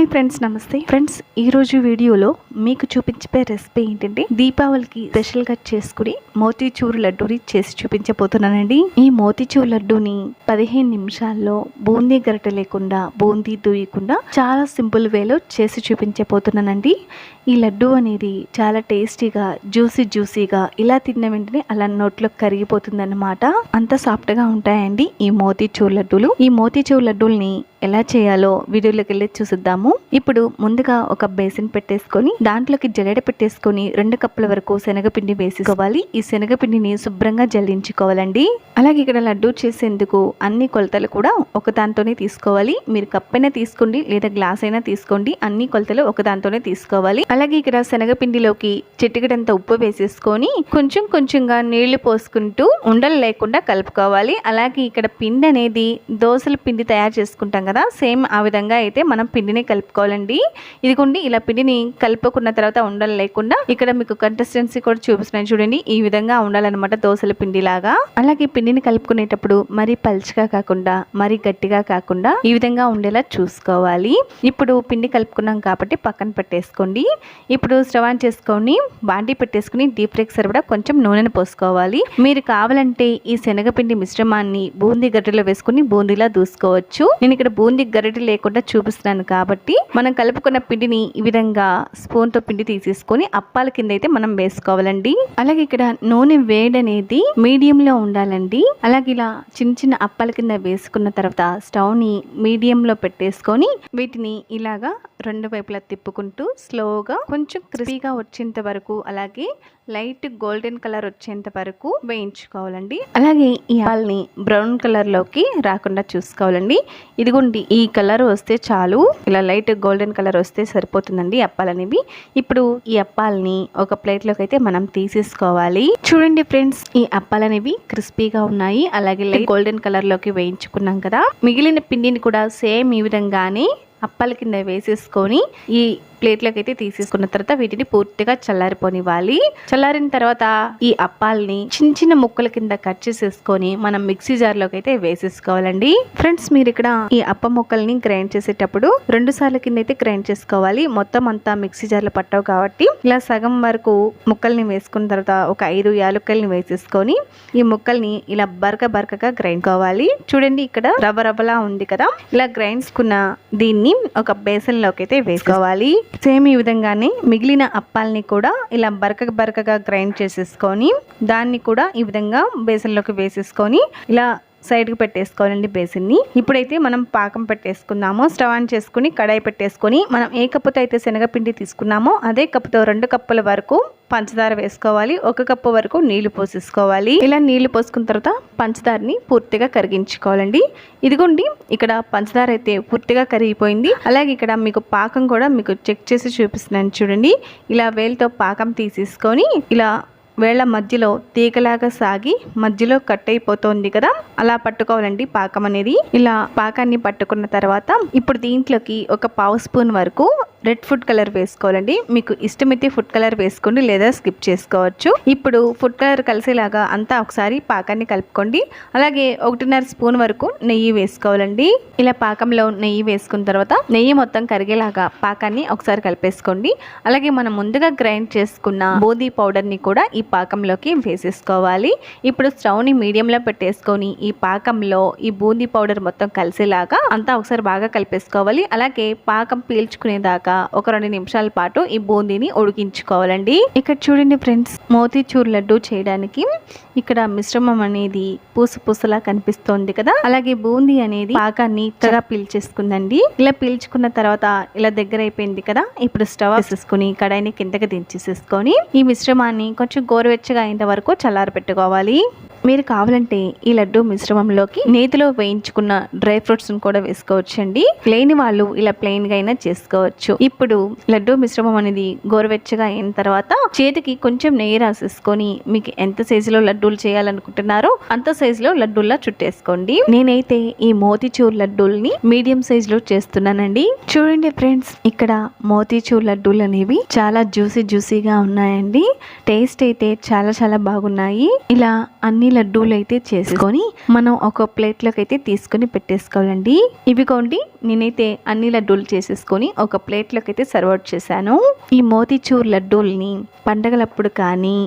Hi friends నమస్తే. Friends ఈ రోజు వీడియోలో మీకు చూపించే రెసిపీ ఏంటంటే దీపావళికి స్పెషల్గా చేసుకుని మోతీచూరు లడ్డూని చేసి చూపించబోతున్నానండి. ఈ మోతీచూరు లడ్డూని పదిహేను నిమిషాల్లో బూందీ గరిటె లేకుండా బూందీ దూయకుండా చాలా సింపుల్ వేలో చేసి చూపించబోతున్నానండి. ఈ లడ్డు అనేది చాలా టేస్టీగా జ్యూసీ జ్యూసీగా ఇలా తిన్న వెంటనే అలా నోట్లో కరిగిపోతుందన్నమాట. అంత సాఫ్ట్గా ఉంటాయండి ఈ మోతీచూరు లడ్డూలు. ఈ మోతీచూరు లడ్డూల్ని ఎలా చేయాలో వీడియోలోకి వెళ్ళి చూసిద్దాము. ఇప్పుడు ముందుగా ఒక బేసిన్ పెట్టేసుకొని దాంట్లోకి జల్లెడ పెట్టేసుకొని రెండు కప్పుల వరకు శనగపిండి వేసుకోవాలి ఈ శనగపిండిని శుభ్రంగా జల్లించుకోవాలండి. అలాగే ఇక్కడ లడ్డు చేసేందుకు అన్ని కొలతలు కూడా ఒక దాంతోనే తీసుకోవాలి. మీరు కప్ అయినా తీసుకోండి లేదా గ్లాస్ అయినా తీసుకోండి అన్ని కొలతలు ఒక దాంతోనే తీసుకోవాలి. అలాగే ఇక్కడ శనగపిండిలోకి చిటికడంత ఉప్పు వేసేసుకొని కొంచెం కొంచెంగా నీళ్ళు పోసుకుంటూ ఉండలు లేకుండా కలుపుకోవాలి. అలాగే ఇక్కడ పిండి అనేది దోశల పిండి తయారు చేసుకుంటాం కదా? సేమ్ ఆ విధంగా అయితే మనం పిండిని కలుపుకోవాలండి. ఇదిగోండి ఇలా పిండిని కలుపుకున్న తర్వాత ఉండలు లేకుండా ఇక్కడ మీకు కన్సిస్టెన్సీ కూడా చూపిస్తున్నాను చూడండి. ఈ విధంగా ఉండాలన్నమాట దోశల పిండి లాగా అలాగే పిండిని కలుపుకునేటప్పుడు మరీ పల్చగా కాకుండా మరీ గట్టిగా కాకుండా ఈ విధంగా ఉండేలా చూసుకోవాలి. ఇప్పుడు పిండి కలుపుకున్నాం కాబట్టి పక్కన పెట్టేసుకోండి. ఇప్పుడు స్టవ్ ఆన్ చేసుకొని బాండీ పెట్టేసుకుని డీప్ ఫ్రైకి సరిపడా కొంచెం నూనెను పోసుకోవాలి. మీరు కావాలంటే ఈ శనగపిండి మిశ్రమాన్ని బూందీ గడ్డలో వేసుకుని బూందీలా దూసుకోవచ్చు. నేను ఇక్కడ బూందీ గరిటె లేకుండా చూపిస్తున్నాను కాబట్టి మనం కలుపుకున్న పిండిని ఈ విధంగా స్పూన్తో పిండి తీసేసుకొని అప్పాల కింద అయితే మనం వేసుకోవాలండి. అలాగే ఇక్కడ నూనె వేడి అనేది మీడియంలో ఉండాలండి. అలాగే ఇలా చిన్న చిన్న అప్పాల కింద వేసుకున్న తర్వాత స్టవ్ని మీడియంలో పెట్టేసుకొని వీటిని ఇలాగా రెండు వైపులా తిప్పుకుంటూ స్లోగా కొంచెం క్రిస్పీగా వచ్చేంత వరకు అలాగే లైట్ గోల్డెన్ కలర్ వచ్చేంత వరకు వేయించుకోవాలండి. అలాగే ఈ ఆల్ని బ్రౌన్ కలర్లోకి రాకుండా చూసుకోవాలండి. ఇదిగోండి ఈ కలర్ వస్తే చాలు. ఇలా లైట్ గోల్డెన్ కలర్ వస్తే సరిపోతుందండి అప్పాలనేవి. ఇప్పుడు ఈ అప్పాలని ఒక ప్లేట్లోకి అయితే మనం తీసేసుకోవాలి. చూడండి ఫ్రెండ్స్ ఈ అప్పాలనేవి క్రిస్పీగా ఉన్నాయి. అలాగే లైట్ గోల్డెన్ కలర్లోకి వేయించుకున్నాం కదా. మిగిలిన పిండిని కూడా సేమ్ ఈ విధంగానే అప్పల కింద వేసేసుకొని ఈ ప్లేట్లోకి అయితే తీసేసుకున్న తర్వాత వీటిని పూర్తిగా చల్లారిపోనివ్వాలి. చల్లారిన తర్వాత ఈ అప్పాలని చిన్న చిన్న ముక్కల కింద కట్ చేసేసుకొని మనం మిక్సీ జార్లోకి అయితే వేసేసుకోవాలండి. ఫ్రెండ్స్ మీరు ఇక్కడ ఈ అప్ప ముక్కల్ని గ్రైండ్ చేసేటప్పుడు రెండు సార్ల కింద అయితే గ్రైండ్ చేసుకోవాలి. మొత్తం అంతా మిక్సీ జార్లో పట్టవు కాబట్టి ఇలా సగం వరకు ముక్కల్ని వేసుకున్న తర్వాత ఒక ఐదు యాలుక్కల్ని వేసేసుకొని ఈ ముక్కల్ని ఇలా బరక బరకగా గ్రైండ్ కావాలి చూడండి ఇక్కడ రవ్వ రవ్వలా ఉంది కదా? ఇలా గ్రైండ్స్కున్న దీన్ని ఒక బేసన్లోకి అయితే వేసుకోవాలి. సేమ్ ఈ విధంగానే మిగిలిన అప్పాలని కూడా ఇలా బరక బరకగా గ్రైండ్ చేసేసుకొని దాన్ని కూడా ఈ విధంగా బేసన్లోకి వేసేసుకొని ఇలా సైడ్కి పెట్టేసుకోవాలండి బేసిన్ని. ఇప్పుడైతే మనం పాకం పెట్టేసుకుందాము. స్టవ్ ఆన్ చేసుకుని కడాయి పెట్టేసుకొని మనం ఏ కప్పుతో అయితే శనగపిండి తీసుకున్నామో అదే కప్పుతో రెండు కప్పుల వరకు పంచదార వేసుకోవాలి. ఒక కప్పు వరకు నీళ్ళు పోసేసుకోవాలి. ఇలా నీళ్ళు పోసుకున్న తర్వాత పంచదారని పూర్తిగా కరిగించుకోవాలండి. ఇదిగోండి ఇక్కడ పంచదార అయితే పూర్తిగా కరిగిపోయింది. అలాగే ఇక్కడ మీకు పాకం కూడా మీకు చెక్ చేసి చూపిస్తున్నాను చూడండి. ఇలా వేలుతో పాకం తీసేసుకొని ఇలా వేళ్ళ మధ్యలో తీగలాగా సాగి మధ్యలో కట్ అయిపోతుంది కదా అలా పట్టుకోవాలండి పాకం అనేది. ఇలా పాకాన్ని పట్టుకున్న తర్వాత ఇప్పుడు దీంట్లోకి ఒక పావు స్పూన్ వరకు రెడ్ ఫుడ్ కలర్ వేసుకోవాలండి. మీకు ఇష్టమైతే ఫుడ్ కలర్ వేసుకోండి లేదా స్కిప్ చేసుకోవచ్చు. ఇప్పుడు ఫుడ్ కలర్ కలిసేలాగా అంతా ఒకసారి పాకాన్ని కలుపుకోండి. అలాగే ఒకటిన్నర స్పూన్ వరకు నెయ్యి వేసుకోవాలండి. ఇలా పాకంలో నెయ్యి వేసుకున్న తర్వాత నెయ్యి మొత్తం కరిగేలాగా పాకాన్ని ఒకసారి కలిపేసుకోండి. అలాగే మనం ముందుగా గ్రైండ్ చేసుకున్న బూందీ పౌడర్ని కూడా ఈ పాకంలోకి వేసేసుకోవాలి. ఇప్పుడు స్టవ్ని మీడియంలో పెట్టేసుకొని ఈ పాకంలో ఈ బూందీ పౌడర్ మొత్తం కలిసేలాగా అంతా ఒకసారి బాగా కలిపేసుకోవాలి. అలాగే పాకం పీల్చుకునేదాకా ఒక రెండు నిమిషాల పాటు ఈ బూందీని ఉడికించుకోవాలండి. ఇక్కడ చూడండి ఫ్రెండ్స్ మోతీచూర్ లడ్డు చేయడానికి ఇక్కడ మిశ్రమం అనేది పూస పూసలా కనిపిస్తోంది కదా? అలాగే బూందీ అనేది బాగా నీట్గా పీల్చేసుకుందండి. ఇలా పీల్చుకున్న తర్వాత ఇలా దగ్గర అయిపోయింది కదా? ఇప్పుడు స్టవ్ వేసేసుకుని కడాయిని కిందకి దించేసేసుకొని ఈ మిశ్రమాన్ని కొంచెం గోరువెచ్చగా అయ్యేంత వరకు చల్లారి పెట్టుకోవాలి మీరు కావాలంటే ఈ లడ్డు మిశ్రమంలోకి నేతిలో వేయించుకున్న డ్రై ఫ్రూట్స్ కూడా వేసుకోవచ్చండి. లేని వాళ్ళు ఇలా ప్లెయిన్గా అయినా చేసుకోవచ్చు. ఇప్పుడు లడ్డు మిశ్రమం అనేది గోరువెచ్చగా అయిన తర్వాత చేతికి కొంచెం నెయ్యి రాసేసుకొని మీకు ఎంత సైజులో లడ్డూలు చేయాలనుకుంటున్నారో అంత సైజులో లడ్డూల్లా చుట్టేసుకోండి. నేనైతే ఈ మోతీచూర్ లడ్డూల్ని మీడియం సైజులో చేస్తున్నానండి. చూడండి ఫ్రెండ్స్ ఇక్కడ మోతీచూర్ లడ్డూలు అనేవి చాలా జ్యూసీ జ్యూసీగా ఉన్నాయండి. టేస్ట్ అయితే చాలా చాలా బాగున్నాయి. ఇలా అన్ని లడ్డూలు అయితే చేసుకొని మనం ఒక ప్లేట్లోకి అయితే తీసుకొని పెట్టేసుకోవాలండి. ఇవి కొండి నేనైతే అన్ని లడ్డూలు చేసేసుకొని ఒక ప్లేట్లోకి అయితే సర్వ్ అవుట్ చేశాను. ఈ మోతీచూర్ లడ్డూల్ని పండగలప్పుడు కానీ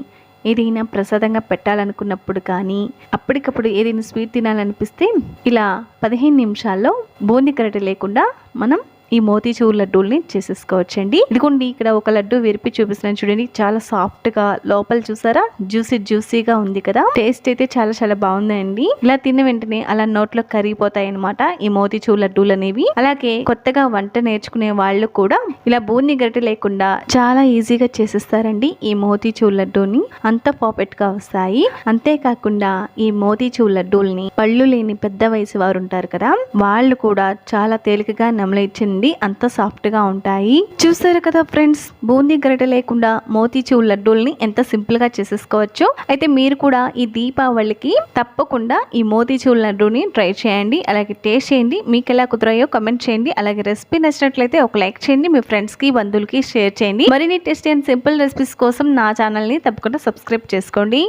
ఏదైనా ప్రసాదంగా పెట్టాలనుకున్నప్పుడు కానీ అప్పటికప్పుడు ఏదైనా స్వీట్ తినాలనిపిస్తే ఇలా పదిహేను నిమిషాల్లో బూందీ కరటి లేకుండా మనం ఈ మోతీచూర్ లడ్డూల్ని చేసేసుకోవచ్చండి. ఇదిగోండి ఇక్కడ ఒక లడ్డు విరిపి చూపిస్తున్నాను చూడండి. చాలా సాఫ్ట్గా లోపల చూసారా? జ్యూసీ జ్యూసీగా ఉంది కదా? టేస్ట్ అయితే చాలా చాలా బాగుందండి. ఇలా తిన్న వెంటనే అలా నోట్లో కరిగిపోతాయి అనమాట ఈ మోతీచూర్ లడ్డూలు అనేవి. అలాగే కొత్తగా వంట నేర్చుకునే వాళ్ళు కూడా ఇలా బూందీ గరిటె లేకుండా చాలా ఈజీగా చేసేస్తారండి ఈ మోతీచూర్ లడ్డూని. అంత పర్ఫెక్ట్గా వస్తాయి. అంతేకాకుండా ఈ మోతీచూర్ లడ్డూల్ని పళ్ళు లేని పెద్ద వయసు వారు ఉంటారు కదా? వాళ్ళు కూడా చాలా తేలికగా నమలేచ్చండి అంత సాఫ్ట్గా ఉంటాయి. చూసారు కదా ఫ్రెండ్స్ బూందీ గరిటె లేకుండా మోతీచూర్ లడ్డూల్ని ఎంత సింపుల్గా చేసేసుకోవచ్చు. అయితే మీరు కూడా ఈ దీపావళికి తప్పకుండా ఈ మోతీచూర్ లడ్డూని ట్రై చేయండి అలాగే టేస్ట్ చేయండి మీకు ఎలా కుదరాయో కమెంట్ చేయండి అలాగే రెసిపీ నచ్చినట్లయితే ఒక లైక్ చేయండి మీ ఫ్రెండ్స్కి బంధువులకి షేర్ చేయండి. మరిన్ని టేస్టీ అండ్ సింపుల్ రెసిపీస్ కోసం నా ఛానల్ని తప్పకుండా సబ్స్క్రైబ్ చేసుకోండి.